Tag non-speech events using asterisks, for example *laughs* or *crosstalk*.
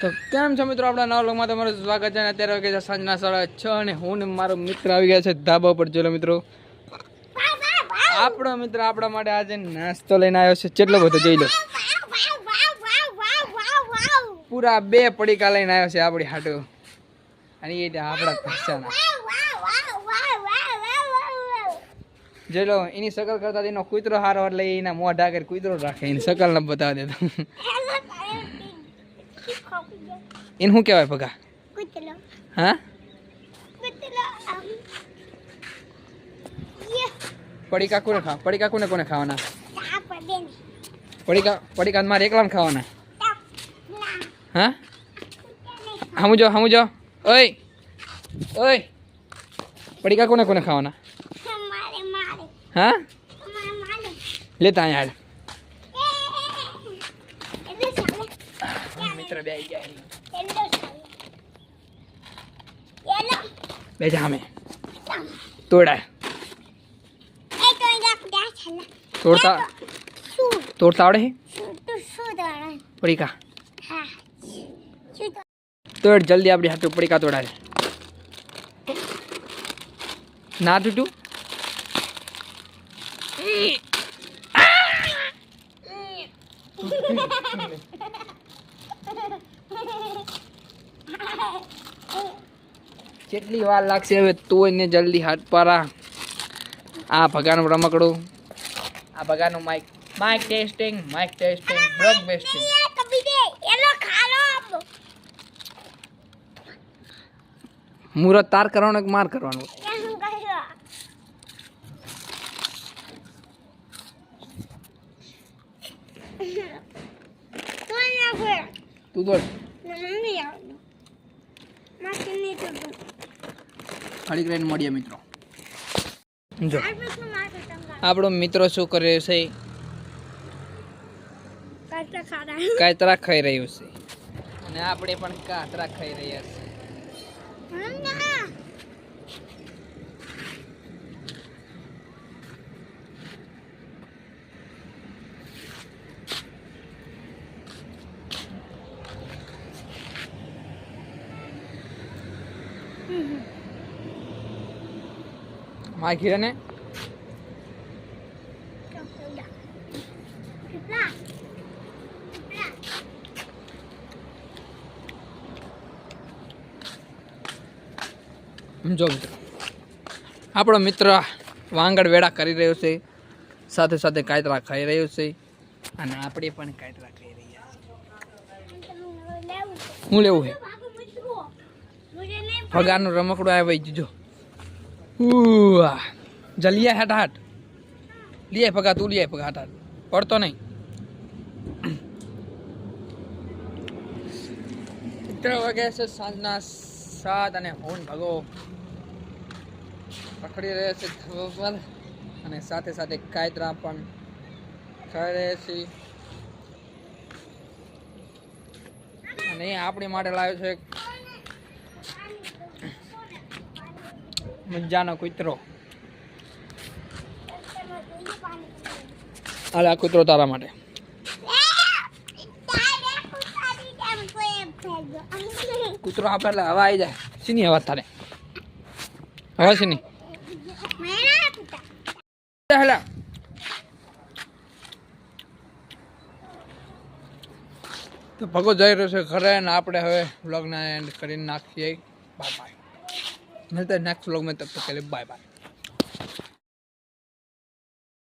તો કેમ છો મિત્રો? આપણા નવા લોકમાં તમારું સ્વાગત છે અને અત્યારે વાગે છે સાંજના સાડા છ અને હું ને મારો મિત્ર આવી ગયા છે ધાબા પર ચલો મિત્રો. આપણો મિત્ર આપણા માટે આજે નાસ્તો લઈને આવ્યો છે. કેટલો બધો જોઈ લો. પૂરા બે પડીકા લઈને આવ્યો છે આપણી હાટો. અને એ રીતે આપણા પૈસાના જોઈ લો, એની શકલ કરતા એનો કૂતરો હારો એટલે એના મોઢા કરી કૂતરો રાખે, એની સકલ ન બતાવી દેતો એને શું કહેવાય ભગા? હા? પડીકા કોને ખાવા પડીકા કોને કોને ખાવાના? પડીકા પડીકા મારે એકલાને ખાવાના? હા? સમજો સમજો ઓય! ઓય! પડીકા કોને કોને ખાવાના? હા? લેતા અહીંયા હાલ મિત્ર બે આવી ગયા બે જામે તોડા તોડતા તોડતા આવડે છે પડીકા. તોડ જલ્દી આપણી હાથે પડીકા તોડાવે ના તૂટું *laughs* કેટલી વાર લાગશે હવે તોય ને જલ્દી હાથ પારા આ ભગાનું રમકડું. આ ભગાનું mic mic testing mic testing block બેસ્ટિંગ મુહૂર્ત તાર કરવાનો કે માર કરવાનો? તું બોલ. ખડી કરીને મળીએ મિત્રો. જો. આપણો મિત્રો શું કરે છે? કાતરા ખાઈ રહ્યું છે. અને આપણે પણ કાતરા ખાઈ રહ્યા છે મારા ઘીરાને જો મિત્રો આપણો મિત્ર વાંગડ વેડા કરી રહ્યો છે સાથે સાથે કાયતરા ખાઈ રહ્યો છે અને આપણે પણ કાયતરા ખાઈ રહ્યા છે? શું લેવું છે? પગારનું રમકડું આવી ભાઈ જો ઉઆ. જલ્દી હાટ. હાટ લીએ પગા તું લીએ પગા હાટ હાટ. પડતો નહીં. ત્રણ વાગે છે સાંજના સાત અને હોન ભગો. પકડી રહે છે ધાબા અને સાથે સાથે કાયતરા પણ ખાઈ રહે છે. અને આપણી માટે લાવ્યો છે મજાનો કૂતરો. હાલે, આ કૂતરો તારા માટે. કૂતરો આપણે હવા આવી જાય. શીની હવા તારે? હવા શીની? હેલા તો ભગો જઈ રહ્યો છે ઘરે આપણે હવે વ્લોગને એન્ડ કરીને નાખીએ. બાય मिलते हैं नेक्स्ट व्लॉग में तब तक के लिए बाय बाय